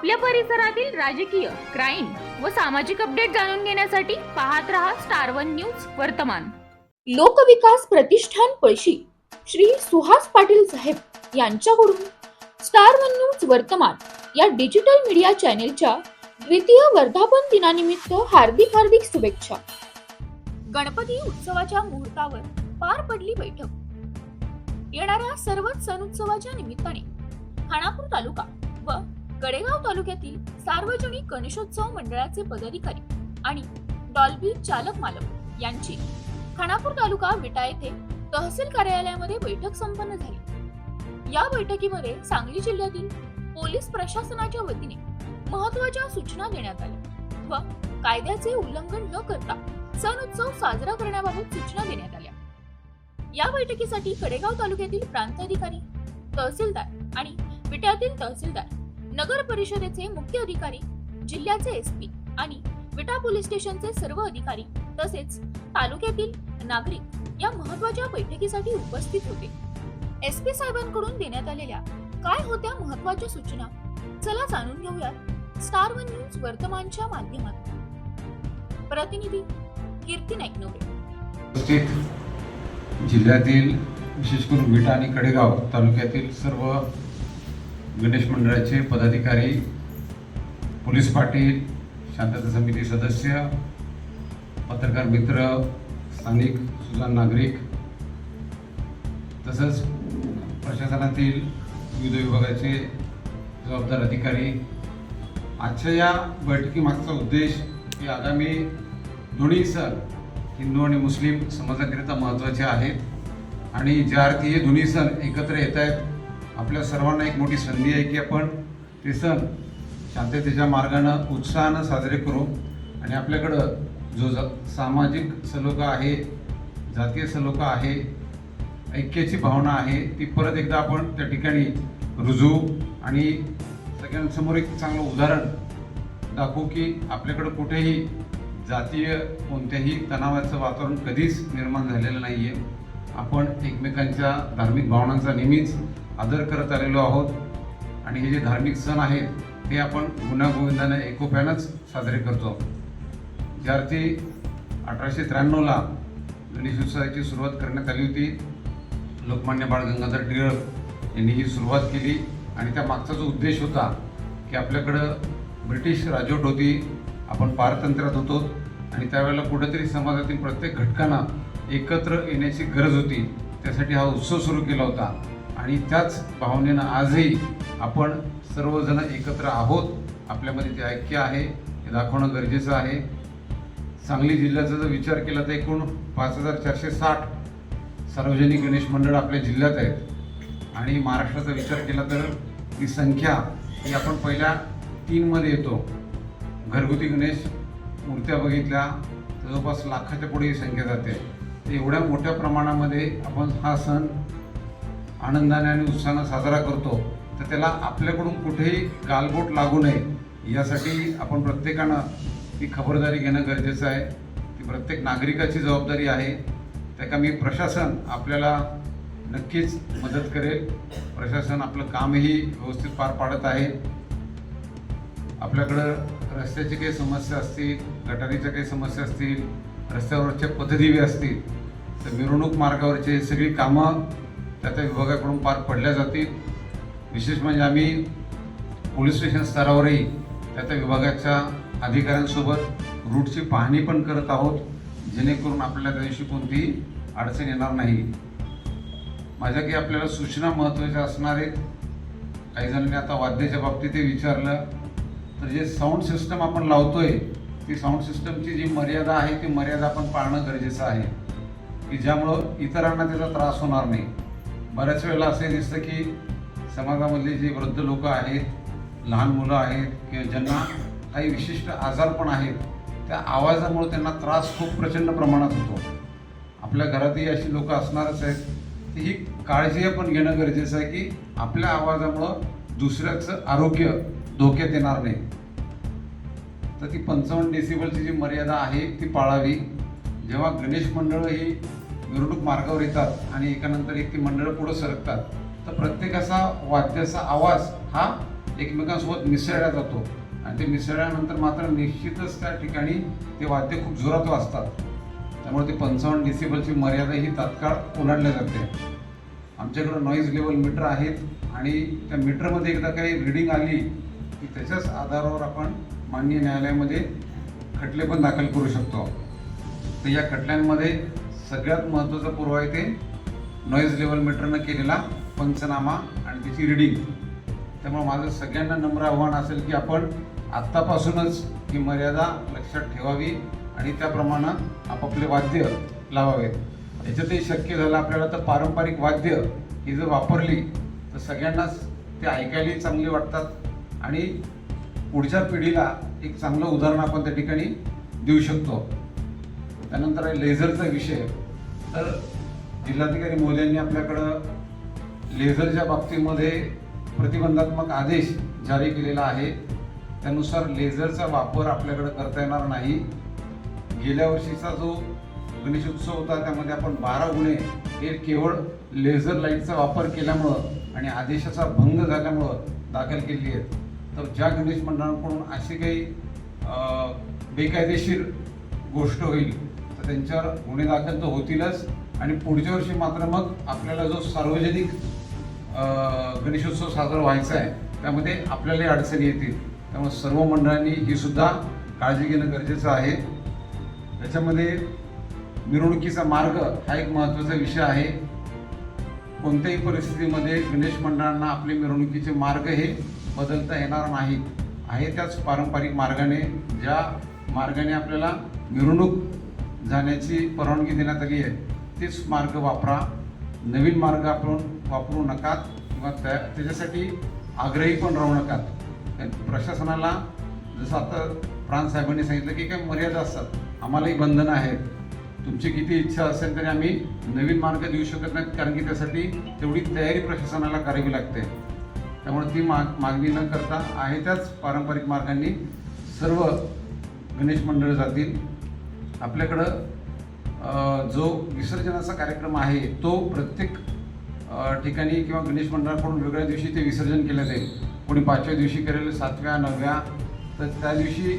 आपल्या परिसरातील राजकीय क्राईम व सामाजिक अपडेट जाणून घेण्यासाठी पाहत रहा स्टार वन न्यूज वर्तमान. लोकविकास प्रतिष्ठान पळशी श्री सुहास पाटील साहेब यांच्याकडून स्टार वन न्यूज वर्तमान या डिजिटल मीडिया चॅनेलच्या द्वितीय वर्धापन दिनानिमित्त हार्दिक हार्दिक शुभेच्छा. गणपती उत्सवाच्या मुहूर्तावर पार पडली बैठक. येणाऱ्या सर्वच सण उत्सवाच्या निमित्ताने खानापूर तालुका व कडेगाव तालुक्यातील सार्वजनिक गणेशोत्सव मंडळाचे पदाधिकारी आणि डॉल्बी चालक मालक यांची खानापूर तालुका विटा येथे तहसील कार्यालयामध्ये बैठक संपन्न झाली. या बैठकीमध्ये सांगली जिल्ह्यातील पोलीस प्रशासनाच्या वतीने महत्त्वाच्या सूचना देण्यात आल्या व कायद्याचे उल्लंघन न करता सण उत्सव साजरा करण्याबाबत सूचना देण्यात आल्या. या बैठकीसाठी कडेगाव तालुक्यातील प्रांताधिकारी तहसीलदार आणि विट्यातील तहसीलदार नगर परिषदेचे मुख्य अधिकारी जिल्ह्याचे एसपी आणि विटा पोलीस स्टेशनचे सर्व अधिकारी तसेच तालुक्यातील नागरिक या महत्त्वाच्या बैठकीसाठी उपस्थित होते. एसपी साहेबांकडून देण्यात आलेल्या काय होत्या महत्त्वाच्या सूचना? चला जाणून घेऊयात स्टार वन न्यूज वर्तमानच्या माध्यमातून. प्रतिनिधी कीर्ती नाईकनवरे. उपस्थित जिल्ह्यातील विशेष करून विटा आणि कडेगाव तालुक्यातील सर्व गणेश मंडळाचे पदाधिकारी पोलीस पाटील शांतता समिती सदस्य पत्रकार मित्र स्थानिक सुजाण नागरिक तसंच प्रशासनातील विविध विभागाचे जबाबदार अधिकारी. आजच्या या बैठकीमागचा उद्देश की आगामी दोन्ही सण हिंदू आणि मुस्लिम समाजाकरिता महत्त्वाचे आहेत. आणि ज्या अर्थी हे दोन्ही सण एकत्र येत आहेत आपल्या सर्वांना एक मोठी संधी आहे की आपण ते सण शांततेच्या मार्गानं उत्साहानं साजरे करू. आणि आपल्याकडं जो ज सामाजिक सलोखा आहे जातीय सलोखा आहे ऐक्याची भावना आहे ती परत एकदा आपण त्या ठिकाणी रुजू आणि सगळ्यांसमोर एक चांगलं उदाहरण दाखवू की आपल्याकडं कुठेही जातीय कोणत्याही तणावाचं वातावरण कधीच निर्माण झालेलं नाही आहे आपण एकमेकांच्या धार्मिक भावनांचा नेहमीच आदर करत आलेलो आहोत. आणि हे जे धार्मिक सण आहेत ते आपण गुण्यागोविंदाने एकोप्यानंच साजरे करतो. ज्या अर्थी अठराशे त्र्याण्णवला गणेशोत्सवाची सुरुवात करण्यात आली होती. लोकमान्य बाळ गंगाधर टिळक यांनी ही सुरुवात केली. आणि त्या मागचा जो उद्देश होता की आपल्याकडं ब्रिटिश राजवट होती आपण पारतंत्र्यात होतो. आणि त्यावेळेला कुठेतरी समाजातील प्रत्येक घटकांना एकत्र येण्याची गरज होती. त्यासाठी हा उत्सव सुरू केला होता. आणि त्याच भावनेनं आजही आपण सर्वजण एकत्र आहोत. आपल्यामध्ये ते ऐक्य आहे हे दाखवणं गरजेचं आहे. सांगली जिल्ह्याचा जर विचार केला तर एकूण पाच हजार चारशे साठ सार्वजनिक गणेश मंडळ आपल्या जिल्ह्यात आहेत. आणि महाराष्ट्राचा विचार केला तर ही संख्या ही आपण पहिल्या तीनमध्ये येतो. घरगुती गणेश मूर्त्या बघितल्या जवळपास लाखाच्या पुढे ही संख्या जाते. तर एवढ्या मोठ्या प्रमाणामध्ये आपण हा सण आनंदाने आणि उत्साहानं साजरा करतो तर त्याला आपल्याकडून कुठेही गालबोट लागू नये यासाठी आपण प्रत्येकानं ती खबरदारी घेणं गरजेचं आहे. ती प्रत्येक नागरिकाची जबाबदारी आहे. त्या कामी प्रशासन आपल्याला नक्कीच मदत करेल. प्रशासन आपलं कामही व्यवस्थित पार पाडत आहे. आपल्याकडं रस्त्याची काही समस्या असतील गटारीच्या काही समस्या असतील रस्त्यावरच्या पथदिवे असतील तर मिरवणूक मार्गावरचे सगळी कामं त्या त्या विभागाकडून पार पडल्या जातील. विशेष म्हणजे आम्ही पोलीस स्टेशन स्तरावरही त्या त्या विभागाच्या अधिकाऱ्यांसोबत रूटची पाहणी पण करत आहोत. जेणेकरून आपल्याला त्या दिवशी कोणतीही अडचण येणार नाही. माझ्या काही आपल्याला सूचना महत्त्वाच्या असणार आहेत काही जणांनी आता वाद्याच्या बाबतीतही विचारलं तर जे साऊंड सिस्टम आपण लावतोय ती साऊंड सिस्टमची जी मर्यादा आहे ती मर्यादा आपण पाळणं गरजेचं आहे. की ज्यामुळं इतरांना त्याचा त्रास होणार नाही. बऱ्याच वेळेला असे दिसतं की समाजामधली जी वृद्ध लोक आहेत लहान मुलं आहेत किंवा ज्यांना काही विशिष्ट आजार पण आहेत त्या आवाजामुळे त्यांना त्रास खूप प्रचंड प्रमाणात होतो. आपल्या घरातही अशी लोकं असणारच आहेत. ही काळजी आपण घेणं गरजेचं आहे की आपल्या आवाजामुळं दुसऱ्याचं आरोग्य धोक्यात येणार नाही. तर ती पंचावन्न डेसिबलची जी मर्यादा आहे ती पाळावी. जेव्हा गणेश मंडळ ही मिरवणूक मार्गावर येतात आणि एकानंतर एक ती मंडळं पुढं सरकतात. तर प्रत्येकाचा वाद्याचा आवाज हा एकमेकांसोबत मिसळला जातो. आणि ते मिसळल्यानंतर मात्र निश्चितच त्या ठिकाणी ते वाद्य खूप जोरात वाजतात. त्यामुळे ते पंचावन्न डिसिबलची मर्यादा ही तात्काळ ओलांडल्या जाते. आमच्याकडं नॉईज लेवल मीटर आहेत आणि त्या मीटरमध्ये एकदा काही रिडिंग आली की त्याच्याच आधारावर आपण माननीय न्यायालयामध्ये खटले पण दाखल करू शकतो. तर या खटल्यांमध्ये सगळ्यात महत्त्वाचा पुरावा आहे ते नॉईज लेवल मीटरनं केलेला पंचनामा आणि त्याची रिडिंग त्यामुळे माझं सगळ्यांना नम्र आव्हान असेल की आपण आत्तापासूनच ही मर्यादा लक्षात ठेवावी आणि त्याप्रमाणे आपापले वाद्य लावावेत. याच्यातही शक्य झालं आपल्याला तर पारंपरिक वाद्य ही जर वापरली तर सगळ्यांनाच ते ऐकायलाही चांगली वाटतात आणि पुढच्या पिढीला एक चांगलं उदाहरण आपण त्या ठिकाणी देऊ शकतो. त्यानंतर आहे लेझरचा विषय. तर जिल्हाधिकारी मोदयांनी आपल्याकडं लेझरच्या बाबतीमध्ये प्रतिबंधात्मक आदेश जारी केलेला आहे. त्यानुसार लेझरचा वापर आपल्याकडं करता येणार नाही. गेल्या वर्षीचा जो गणेशोत्सव होता त्यामध्ये आपण बारा गुन्हे हे केवळ लेझर लाईटचा वापर केल्यामुळं आणि आदेशाचा भंग झाल्यामुळं दाखल केलेली आहेत. तर ज्या गणेश मंडळांकडून अशी काही बेकायदेशीर गोष्ट होईल तर त्यांच्यावर गुन्हे दाखल तर होतीलच. आणि पुढच्या वर्षी मात्र मग आपल्याला जो सार्वजनिक गणेशोत्सव साजरा व्हायचा आहे त्यामध्ये आपल्यालाही अडचणी येतील. त्यामुळे सर्व मंडळांनी ही सुद्धा काळजी घेणं गरजेचं आहे. त्याच्यामध्ये मिरवणुकीचा मार्ग हा एक महत्त्वाचा विषय आहे. कोणत्याही परिस्थितीमध्ये गणेश मंडळांना आपले मिरवणुकीचे मार्ग हे बदलता येणार नाहीत आहे त्याच पारंपरिक मार्गाने ज्या मार्गाने आपल्याला मिरवणूक जाण्याची परवानगी देण्यात आली आहे. तेच मार्ग वापरा. नवीन मार्ग आपण वापरू नकात किंवा त्या त्याच्यासाठी आग्रही पण राहू नकात. प्रशासनाला जसं आता प्रांत साहेबांनी सांगितलं की काही मर्यादा असतात. आम्हालाही बंधनं आहेत तुमची किती इच्छा असेल तरी आम्ही नवीन मार्ग देऊ शकत नाहीत कारण की त्यासाठी तेवढी तयारी प्रशासनाला करावी लागते. त्यामुळे ती माग मागणी न करता आहे त्याच पारंपरिक मार्गांनी सर्व गणेश मंडळ जातील. आपल्याकडं जो विसर्जनाचा कार्यक्रम आहे तो प्रत्येक ठिकाणी किंवा गणेश मंडळाकडून वेगळ्या दिवशी ते विसर्जन केलं जाईल. कोणी पाचव्या दिवशी करेल सातव्या नवव्या. तर त्या दिवशी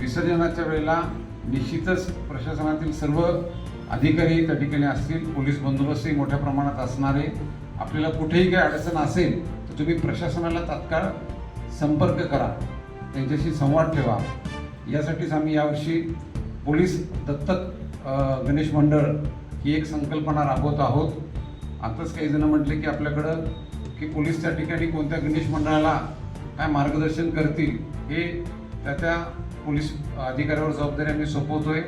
विसर्जनाच्या वेळेला निश्चितच प्रशासनातील सर्व अधिकारी त्या ठिकाणी असतील पोलीस बंदोबस्तही मोठ्या प्रमाणात असणारे. आपल्याला कुठेही काही अडचण असेल तर तुम्ही प्रशासनाला तात्काळ संपर्क करा. त्यांच्याशी संवाद ठेवा. यासाठीच आम्ही यावर्षी पोलीस दत्तक गणेश मंडळ ही एक संकल्पना राबवत आहोत. आताच काही जण म्हटले की आपल्याकडं की पोलीस त्या ठिकाणी कोणत्या गणेश मंडळाला काय मार्गदर्शन करतील हे त्या त्या पोलीस अधिकाऱ्यावर जबाबदारी आम्ही सोपवतोय.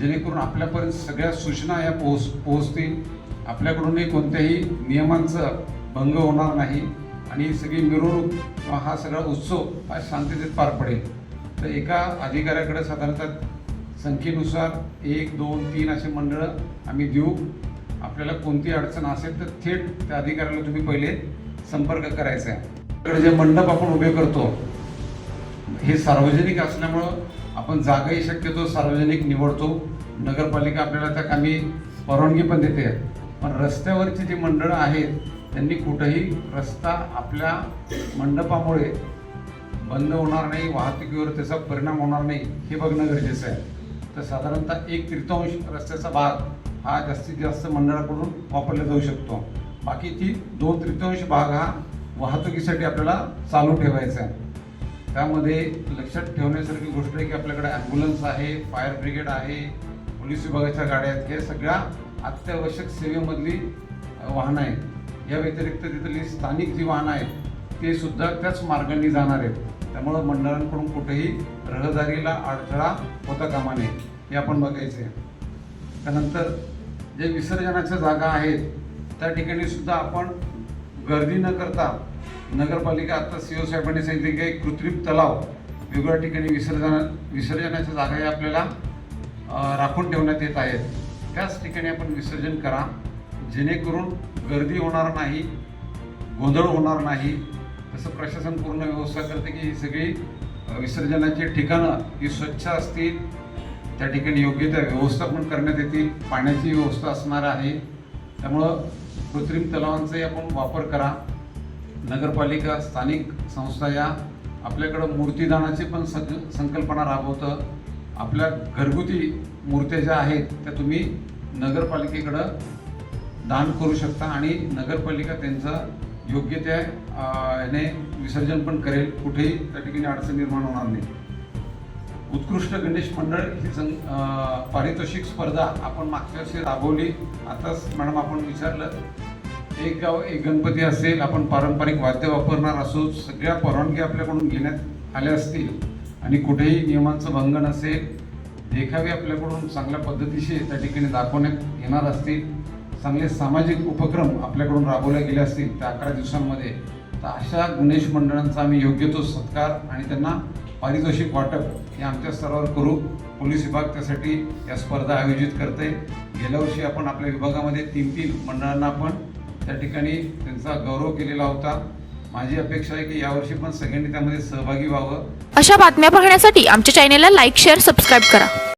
जेणेकरून आपल्यापर्यंत सगळ्या सूचना या पोहोच पोहोचतील. आपल्याकडूनही कोणत्याही नियमांचं भंग होणार नाही आणि सगळी मिरवणूक किंवा हा सगळा उत्सव हा शांततेत पार पडेल. तर एका अधिकाऱ्याकडे साधारणतः संख्येनुसार एक दोन तीन असे मंडळं आम्ही देऊ. आपल्याला कोणती अडचण असेल तर थेट त्या अधिकाऱ्याला तुम्ही पहिले संपर्क करायचा आहे. आपल्याकडे जे मंडप आपण उभे करतो हे सार्वजनिक असल्यामुळं आपण जागाही शक्यतो सार्वजनिक निवडतो. नगरपालिका आपल्याला त्या कामी परवानगी पण देते. पण रस्त्यावरची जी मंडळं आहेत त्यांनी कुठंही रस्ता आपल्या मंडपामुळे बंद होणार नाही वाहतुकीवर त्याचा परिणाम होणार नाही हे बघणं गरजेचं आहे. तर साधारणतः एक तृतीयांश रस्त्याचा भाग हा जास्तीत जास्त मंडळाकडून वापरला जाऊ शकतो. बाकी ती दोन तृतीयांश भाग हा वाहतुकीसाठी आपल्याला चालू ठेवायचा आहे. त्यामध्ये लक्षात ठेवण्यासारखी गोष्ट आहे की आपल्याकडे ॲम्ब्युलन्स आहे फायर ब्रिगेड आहे पोलीस विभागाच्या गाड्या आहेत. हे सगळ्या अत्यावश्यक सेवेमधली वाहनं आहेत. या व्यतिरिक्त तिथली स्थानिक जी वाहनं आहेत ते सुद्धा त्याच मार्गाने जाणार आहेत. त्यामुळं मंडळांकडून कुठेही रहदारीला अडथळा होता कामा नये हे आपण बघायचं आहे त्यानंतर जे विसर्जनाच्या जागा आहेत त्या ठिकाणी सुद्धा आपण गर्दी न करता नगरपालिका आता सी ओ साहेबांनी सांगितले की एक कृत्रिम तलाव वेगवेगळ्या ठिकाणी विसर्जन विसर्जनाच्या जागाही आपल्याला राखून ठेवण्यात येत आहेत. त्याच ठिकाणी आपण विसर्जन करा जेणेकरून गर्दी होणार नाही गोंधळ होणार नाही तसं प्रशासन पूर्ण व्यवस्था करते की ही सगळी विसर्जनाची ठिकाणं ही स्वच्छ असतील त्या ठिकाणी योग्य त्या व्यवस्थापन करण्यात येतील पाण्याची व्यवस्था असणार आहे. त्यामुळं कृत्रिम तलावांचाही आपण वापर करा. नगरपालिका स्थानिक संस्था या आपल्याकडं मूर्तीदानाची पण सं संकल्पना राबवतं. आपल्या घरगुती मूर्त्या ज्या आहेत त्या तुम्ही नगरपालिकेकडं दान करू शकता आणि नगरपालिका त्यांचं योग्य त्या याने विसर्जन पण करेल. कुठेही त्या ठिकाणी अडचण निर्माण होणार नाही. उत्कृष्ट गणेश मंडळ ही सं पारितोषिक स्पर्धा आपण मागच्या वर्षी राबवली. आताच मॅडम आपण विचारलं एक गाव एक गणपती असेल आपण पारंपरिक वाद्य वापरणार असो सगळ्या परवानगी आपल्याकडून घेण्यात आल्या असतील आणि कुठेही नियमांचं भंग असेल देखावे आपल्याकडून चांगल्या पद्धतीशी त्या ठिकाणी दाखवण्यात येणार असतील. चांगले सामाजिक उपक्रम आपल्याकडून राबवले गेले असतील त्या अकरा दिवसांमध्ये. तर अशा गणेश मंडळांचा आम्ही योग्य तो सत्कार आणि त्यांना पारितोषिक वाटप हे आमच्या स्तरावर करू. पोलीस विभाग त्यासाठी या स्पर्धा आयोजित करते गेल्या वर्षी आपण आपल्या विभागामध्ये तीन तीन मंडळांना आपण त्या ठिकाणी त्यांचा गौरव केलेला होता. माझी अपेक्षा आहे की यावर्षी पण सगळ्यांनी त्यामध्ये सहभागी व्हावं. अशा बातम्या पाहण्यासाठी आमच्या चॅनेलला लाईक शेअर सबस्क्राईब करा.